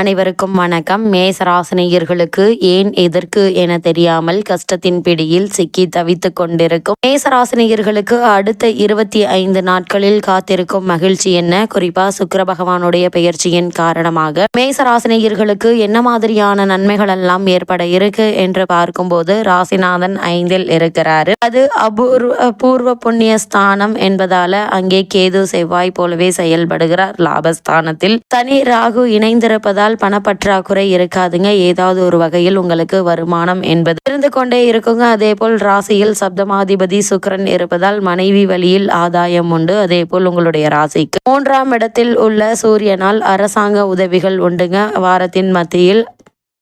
அனைவருக்கும் வணக்கம். மேசராசினியர்களுக்கு ஏன் எதற்கு என தெரியாமல் கஷ்டத்தின் பிடியில் சிக்கி தவித்துக் கொண்டிருக்கும் மேசராசினியர்களுக்கு அடுத்த இருபத்தி ஐந்து நாட்களில் காத்திருக்கும் மகிழ்ச்சி என்ன? குறிப்பா சுக்கர பகவானுடைய பெயர்ச்சியின் காரணமாக மேசராசினியர்களுக்கு என்ன மாதிரியான நன்மைகள் எல்லாம் ஏற்பட இருக்கு என்று பார்க்கும்போது ராசிநாதன் ஐந்தில் இருக்கிறாரு. அது அபூர்வ பூர்வ புண்ணிய ஸ்தானம் என்பதால அங்கே கேது செவ்வாய் போலவே செயல்படுகிறார். லாபஸ்தானத்தில் சனி ராகு இணைந்திருப்பதால் பணப்பற்றாக்குறை இருக்காதுங்க. ஏதாவது ஒரு வகையில் உங்களுக்கு வருமானம் என்பது இருந்து கொண்டே இருக்குங்க. அதே போல் ராசியில் சப்தமாதிபதி சுக்கிரன் இருப்பதால் மனைவி வழியில் ஆதாயம் உண்டு. அதே போல் உங்களுடைய ராசிக்கு மூன்றாம் இடத்தில் உள்ள சூரியனால் அரசாங்க உதவிகள் உண்டுங்க. வாரத்தின் மத்தியில்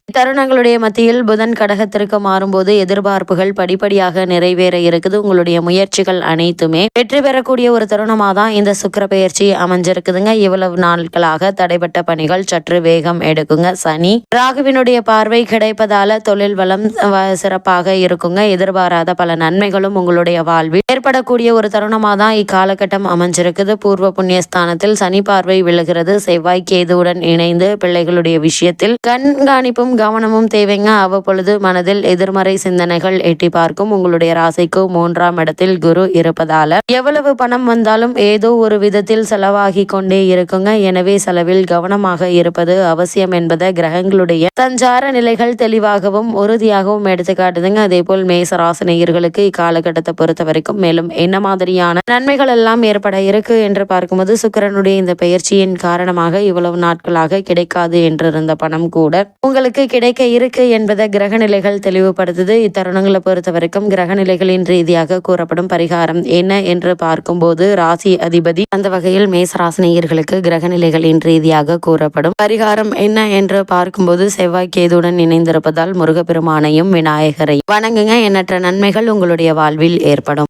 தருணங்களுடைய மத்தியில் புதன் கடகத்திற்கு மாறும்போது எதிர்பார்ப்புகள் படிப்படியாக நிறைவேற இருக்குது. உங்களுடைய முயற்சிகள் அனைத்துமே வெற்றி பெறக்கூடிய ஒரு தருணமாக தான் இந்த சுக்கிர பெயர்ச்சி அமைஞ்சிருக்குதுங்க. இவ்வளவு நாட்களாக தடைப்பட்ட பணிகள் சற்று வேகம் எடுக்குங்க. சனி ராகுவினுடைய பார்வை கிடைப்பதால தொழில் வளம் சிறப்பாக இருக்குங்க. எதிர்பாராத பல நன்மைகளும் உங்களுடைய வாழ்வில் ஏற்படக்கூடிய ஒரு தருணமாக தான் இக்காலகட்டம் அமைஞ்சிருக்குது. பூர்வ புண்ணிய ஸ்தானத்தில் சனி பார்வை விழுகிறது. செவ்வாய் கேதுவுடன் இணைந்து பிள்ளைகளுடைய விஷயத்தில் கண்காணிப்பும் கவனமும் தேவைங்க. அவ்வப்பொழுது மனதில் எதிர்மறை சிந்தனைகள் எட்டி பார்க்கும். உங்களுடைய ராசிக்கு மூன்றாம் இடத்தில் குரு இருப்பதால எவ்வளவு பணம் வந்தாலும் ஏதோ ஒரு விதத்தில் செலவாகி கொண்டே இருக்குங்க. எனவே செலவில் கவனமாக இருப்பது அவசியம் என்பதை கிரகங்களுடைய சஞ்சார நிலைகள் தெளிவாகவும் உறுதியாகவும் எடுத்துக்காட்டுதுங்க. அதே போல் மேச ராசினியர்களுக்கு இக்காலகட்டத்தை பொறுத்த வரைக்கும் மேலும் என்ன மாதிரியான நன்மைகள் எல்லாம் ஏற்பட இருக்கு என்று பார்க்கும்போது சுக்கிரனுடைய இந்த பெயர்ச்சியின் காரணமாக இவ்வளவு நாட்களாக கிடைக்காது என்றிருந்த பணம் கூட உங்களுக்கு கிடைக்க இருக்கு என்பதை கிரகநிலைகள் தெளிவுபடுத்துது. இத்தருணங்களை பொறுத்த வரைக்கும் கிரகநிலைகளின் ரீதியாக கூறப்படும் பரிகாரம் என்ன என்று பார்க்கும்போது ராசி அதிபதி அந்த வகையில் மேச ராசினியர்களுக்கு கிரகநிலைகளின் ரீதியாக கூறப்படும் பரிகாரம் என்ன என்று பார்க்கும்போது செவ்வாய் கேதுடன் இணைந்திருப்பதால் முருகப்பெருமானையும் விநாயகரை வணங்குங்க. எண்ணற்ற நன்மைகள் உங்களுடைய வாழ்வில் ஏற்படும்.